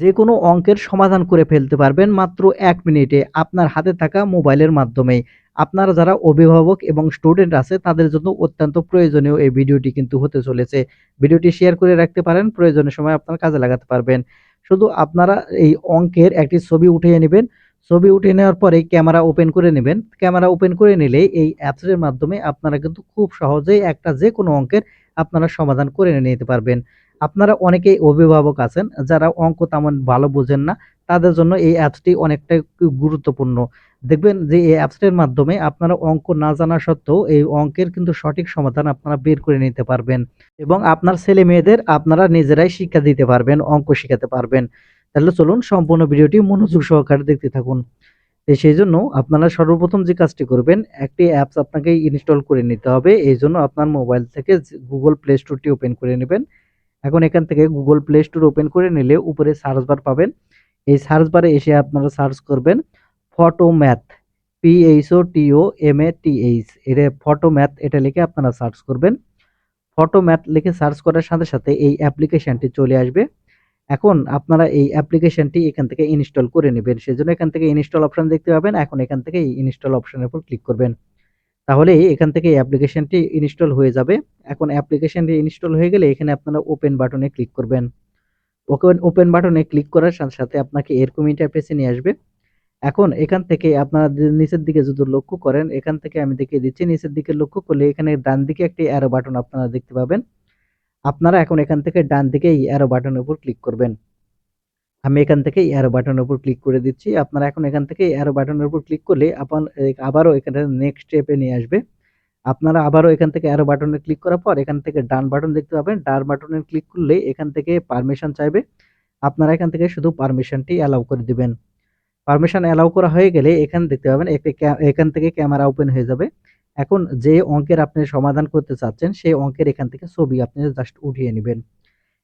যে কোনো অঙ্কের সমাধান করে ফেলতে পারবেন মাত্র এক মিনিটে আপনার হাতে থাকা মোবাইলের মাধ্যমেই। আপনারা যারা অভিভাবক এবং স্টুডেন্ট আছে, তাদের জন্য অত্যন্ত প্রয়োজনীয় এই ভিডিওটি কিন্তু হতে চলেছে। ভিডিওটি শেয়ার করে রাখতে পারেন, প্রয়োজনের সময় আপনারা কাজে লাগাতে পারবেন। শুধু আপনারা এই অঙ্কের একটি ছবি উঠিয়ে নেবেন। ছবি উঠিয়ে নেওয়ার পরে ক্যামেরা ওপেন করে নেবেন। ক্যামেরা ওপেন করে নিলে এই অ্যাপসের মাধ্যমে আপনারা কিন্তু খুব সহজেই একটা যে কোনো অঙ্কের আপনারা সমাধান করে নিতে পারবেন। আপনারা অনেকেই অভিভাবক আছেন, যারা অঙ্ক তেমন ভালো বোঝেন না, তাদের জন্য এই অ্যাপসটি অনেকটাই গুরুত্বপূর্ণ। দেখবেন যে এই অ্যাপসটির মাধ্যমে আপনারা অঙ্ক না জানা সত্ত্বেও এই অঙ্কের কিন্তু সঠিক সমাধান আপনারা বের করে নিতে পারবেন এবং আপনার ছেলে মেয়েদের আপনারা নিজেরাই শিক্ষা দিতে পারবেন, অঙ্ক শেখাতে পারবেন। তাহলে চলুন সম্পূর্ণ ভিডিওটি মনোযোগ সহকারে দেখতে থাকুন। সেই জন্য আপনারা সর্বপ্রথম যে কাজটি করবেন, একটি অ্যাপস আপনাকে ইনস্টল করে নিতে হবে। এই জন্য আপনার মোবাইল থেকে গুগল প্লে স্টোরটি ওপেন করে নেবেন। এখন এখান থেকে গুগল প্লে স্টোর ওপেন করে নিলে উপরে সার্চ বার পাবেন। এই সার্চ বারে এসে আপনারা সার্চ করবেন Photomath P H O T O M A T H এটা ফটো ম্যাথ এটা লিখে আপনারা সার্চ করবেন। ফটো ম্যাথ লিখে সার্চ করার সাথে সাথে এই অ্যাপ্লিকেশনটি চলে আসবে। এখন আপনারা এই অ্যাপ্লিকেশনটি এখান থেকে ইনস্টল করে নেবেন। সেজন্য এখান থেকে ইনস্টল অপশন দেখতে পাবেন। এখন এখান থেকে এই ইনস্টল অপশনের উপর ক্লিক করবেন। তাহলে এখান থেকে অ্যাপ্লিকেশনটি ইনস্টল হয়ে যাবে। এখন অ্যাপ্লিকেশনটি ইনস্টল হয়ে গেলে এখানে আপনারা ওপেন বাটনে ক্লিক করবেন। ওপেন ওপেন বাটনে ক্লিক করার সাথে সাথে আপনাকে এরকম ইন্টারফেসে নিয়ে আসবে। এখন এখান থেকে আপনারা নিচের দিকে যদি লক্ষ্য করেন, এখান থেকে আমি দেখিয়ে দিচ্ছি, নিচের দিকে লক্ষ্য করলে এখানে ডান দিকে একটি অ্যারো বাটন আপনারা দেখতে পাবেন। আপনারা এখন এখান থেকে ডান দিকে এই অ্যারো বাটনের উপর ক্লিক করবেন। আমি এখান থেকে এই অ্যারো বাটনের উপর ক্লিক করে দিচ্ছি। আপনারা এখন এখান থেকে অ্যারো বাটনের উপর ক্লিক করলে আপন এ- আবারও এখানে নেক্সট স্টেপে নিয়ে আসবে। আপনারা আবারও এখান থেকে অ্যারো বাটনে ক্লিক করার পর এখান থেকে ডান বাটন দেখতে পাবেন। ডান বাটনে ক্লিক করলে এখান থেকে পারমিশন চাইবে। আপনারা এখান থেকে শুধু পারমিশনটি অ্যালাউ করে দিবেন। পারমিশন অ্যালাউ করা হয়ে গেলে এখানে দেখতে পাবেন একটি এখান থেকে ক্যামেরা ওপেন হয়ে যাবে। এখন যে অঙ্কের আপনি সমাধান করতে চাচ্ছেন, সেই অঙ্কের এখান থেকে ছবি আপনি জাস্ট উঠিয়ে নেবেন।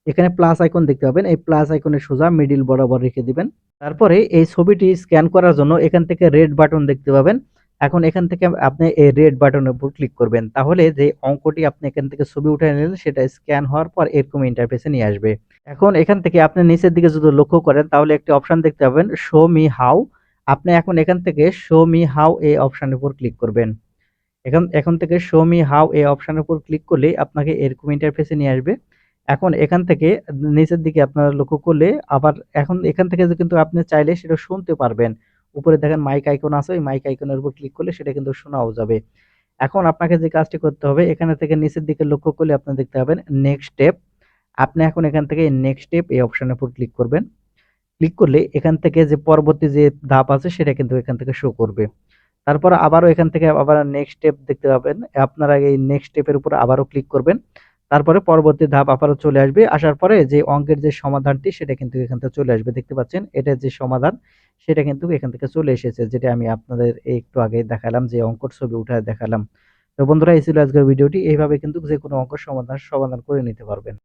এখানে প্লাস আইকন দেখতে পাবেন। এই প্লাস আইকনের সোজা মিডিল বরাবর রেখে দিবেন। তারপরে এই ছবিটি স্ক্যান করার জন্য এখান থেকে রেড বাটন দেখতে পাবেন। এখন এখান থেকে আপনি এই রেড বাটনের উপর ক্লিক করবেন। তাহলে যে অঙ্কটি আপনি এখান থেকে ছবি উঠে নিলেন, সেটা স্ক্যান হওয়ার পর এরকম ইন্টারফেসে নিয়ে আসবে। এখন এখান থেকে আপনি নিচের দিকে যদি লক্ষ্য করেন, তাহলে একটি অপশন দেখতে পাবেন শো মি হাউ আপনি এখন এখান থেকে শো মি হাউ এই অপশনের উপর ক্লিক করবেন। এখন এখন থেকে শো মি হাউ এই অপশনের উপর ক্লিক করলে আপনাকে এরকম ইন্টারফেসে নিয়ে আসবে। এখন এখান থেকে নিচের দিকে আপনারা লক্ষ্য করলে আবার এখন এখান থেকে কিন্তু আপনি চাইলে সেটা শুনতে পারবেন। উপরে দেখেন মাইক আইকন আছে, ওই মাইক আইকনের উপর ক্লিক করলে সেটা কিন্তু শোনাও যাবে। এখন আপনাকে যে কাজটি করতে হবে, এখানে থেকে নিচের দিকে লক্ষ্য করলে আপনি দেখতে পাবেন নেক্সট স্টেপ আপনি এখন এখান থেকে নেক্সট স্টেপ এই অপশনের উপর ক্লিক করবেন। ক্লিক করলে এখান থেকে যে পরবর্তী যে ধাপ আছে সেটা কিন্তু এখান থেকে শো করবে। তারপর আবারও এখান থেকে আবার নেক্সট স্টেপ দেখতে পাবেন। আপনারা এই নেক্সট স্টেপের উপর আবারও ক্লিক করবেন। তারপরে পরবর্তী ধাপ আবারও চলে আসবে। আসার পরে যে অঙ্কের যে সমাধানটি, সেটা কিন্তু এখান থেকে চলে আসবে। দেখতে পাচ্ছেন, এটা যে সমাধান, সেটা কিন্তু এখান থেকে চলে এসেছে, যেটা আমি আপনাদের একটু আগে দেখালাম, যে অঙ্কর ছবি উঠে দেখালাম। তো বন্ধুরা, এই ছিল আজকের ভিডিওটি। এইভাবে কিন্তু যে কোনো অঙ্ক সমাধান সমাধান করে নিতে পারবেন।